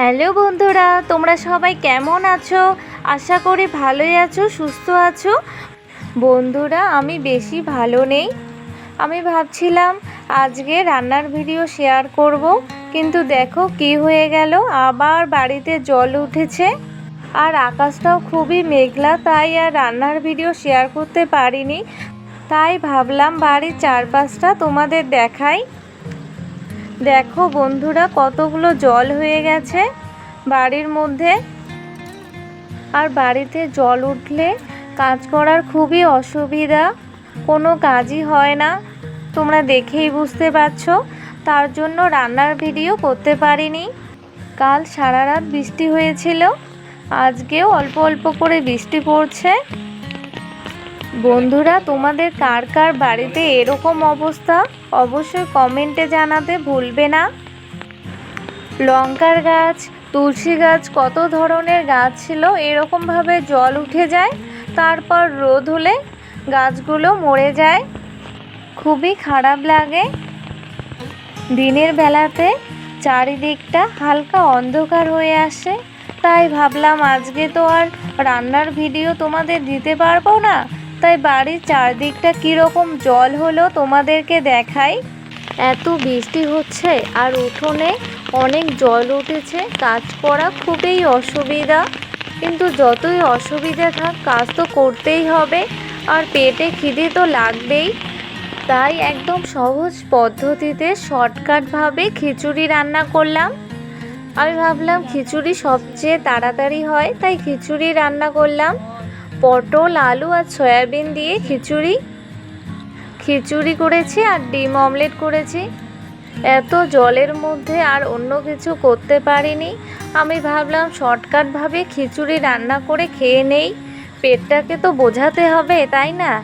Hello বন্ধুরা, তোমরা সবাই কেমন আছো? আশা করি ভালোই আছো, সুস্থ আছো। বন্ধুরা, আমি বেশি ভালো নেই। আমি ভাবছিলাম আজকে রান্নার ভিডিও শেয়ার করব, কিন্তু দেখো কি হয়ে গেল, আবার বাড়িতে জল উঠেছে। আর আকাশটাও খুবই মেঘলা, তাই আর রান্নার ভিডিও শেয়ার করতে পারিনি। তাই ভাবলাম বাড়ির চারপাশটা তোমাদের দেখাই। দেখো বন্ধুরা, কতগুলো জল হয়ে গেছে বাড়ির মধ্যে। আর বাড়িতে জল উঠলে কাজ করার খুবই অসুবিধা, কোনো কাজই হয় না। তোমরা দেখেই বুঝতে পারছ, তার জন্য রান্নার ভিডিও করতে পারিনি। কাল সারা রাত বৃষ্টি হয়েছিল, আজকেও অল্প অল্প করে বৃষ্টি পড়ছে। বন্ধুরা, তোমাদের কার কার বাড়িতে এরকম অবস্থা? অবশ্যই কমেন্টে জানাতে ভুলবে না। লঙ্কার গাছ, তুলসী গাছ, কত ধরনের গাছ ছিল, এরকমভাবে জল উঠে যায়, তারপর রোদ হলে গাছগুলো মরে যায়। খুবই খারাপ লাগে। দিনের বেলাতে চারিদিকটা হালকা অন্ধকার হয়ে আসে, তাই ভাবলাম আজকে তো আর রান্নার ভিডিও তোমাদের দিতে পারব না। তাই বাড়ির চারদিকটা কীরকম জল হলো তোমাদেরকে দেখাই? এত বৃষ্টি হচ্ছে আর উঠোনে অনেক জল উঠেছে, কাজ করা খুবই অসুবিধা। কিন্তু যতই অসুবিধা থাক, কাজ তো করতেই হবে, আর পেটে খিদে তো লাগবেই। তাই একদম সহজ পদ্ধতিতে শর্টকাটভাবে খিচুড়ি রান্না করলাম। আমি ভাবলাম খিচুড়ি সবচেয়ে তাড়াতাড়ি হয়, তাই খিচুড়ি রান্না করলাম। পটল, আলু আর সয়াবিন দিয়ে খিচুড়ি। খিচুড়ি করেছি আর ডিম অমলেট করেছি। এত জলের মধ্যে আর অন্য কিছু করতে পারিনি। আমি ভাবলাম শর্টকাটভাবে খিচুড়ি রান্না করে খেয়ে নেই। পেটটাকে তো বোঝাতে হবে, তাই না?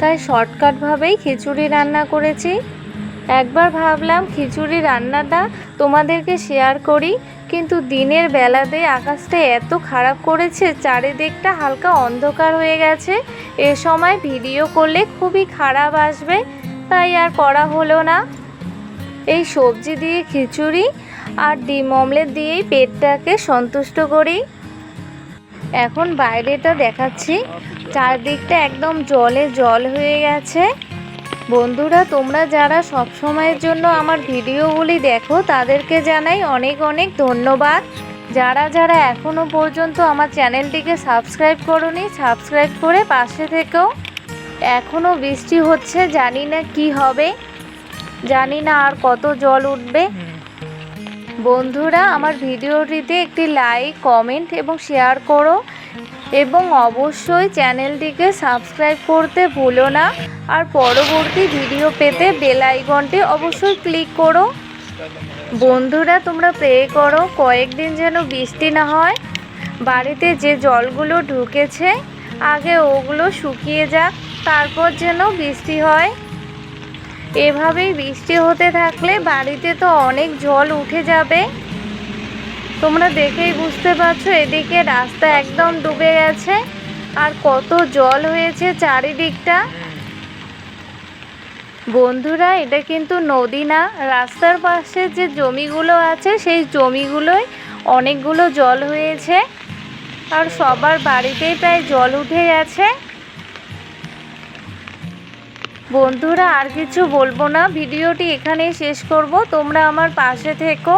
তাই শর্টকাটভাবেই খিচুড়ি রান্না করেছি। একবার ভাবলাম খিচুড়ি রান্নাটা তোমাদেরকে শেয়ার করি। কিন্তু দিনের বেলাতে আকাশটা এত খারাপ করেছে, চারিদিকটা হালকা অন্ধকার হয়ে গেছে। এ সময় ভিডিও করলে খুবই খারাপ আসবে, তাই আর করা হলো না। এই সবজি দিয়ে খিচুড়ি আর ডিম অমলেট দিয়েই পেটটাকে সন্তুষ্ট করি। এখন বাইরেটা দেখাচ্ছি। চারদিকটা একদম জলে জল হয়ে গেছে। বন্ধুরা, তোমরা যারা সব সময়ের জন্য আমার ভিডিওগুলি দেখো, তাদেরকে জানাই অনেক অনেক ধন্যবাদ। যারা যারা এখনও পর্যন্ত আমার চ্যানেলটিকে সাবস্ক্রাইব করনি, সাবস্ক্রাইব করে পাশে থেকেও। এখনও বৃষ্টি হচ্ছে, জানি না কি হবে, জানি না আর কত জল উঠবে। বন্ধুরা, আমার ভিডিওটিতে একটি লাইক কমেন্ট এবং শেয়ার করো। এবং অবশ্যই চ্যানেলটিকে সাবস্ক্রাইব করতে ভুলো না। আর পরবর্তী ভিডিও পেতে বেল আইকনটি অবশ্যই ক্লিক করো। বন্ধুরা, তোমরা প্রে করো, কয়েকদিন যেন বৃষ্টি না হয়। বাড়িতে যে জলগুলো ঢুকেছে, আগে ওগুলো শুকিয়ে যাক, তারপর যেন বৃষ্টি হয়। এভাবেই বৃষ্টি হতে থাকলে বাড়িতে তো অনেক জল উঠে যাবে। তোমরা দেখেই বুঝতে পারছ, এদিকে রাস্তা একদম ডুবে গেছে, আর কত জল হয়েছে চারিদিকটা। বন্ধুরা, এটা কিন্তু নদী না, রাস্তার পাশে যে জমিগুলো আছে, সেই জমিগুলোয় অনেকগুলো জল হয়েছে, আর সবার বাড়িতেই প্রায় জল উঠে গেছে। বন্ধুরা, আর কিছু বলব না, ভিডিওটি এখানেই শেষ করব, তোমরা আমার পাশে থেকো।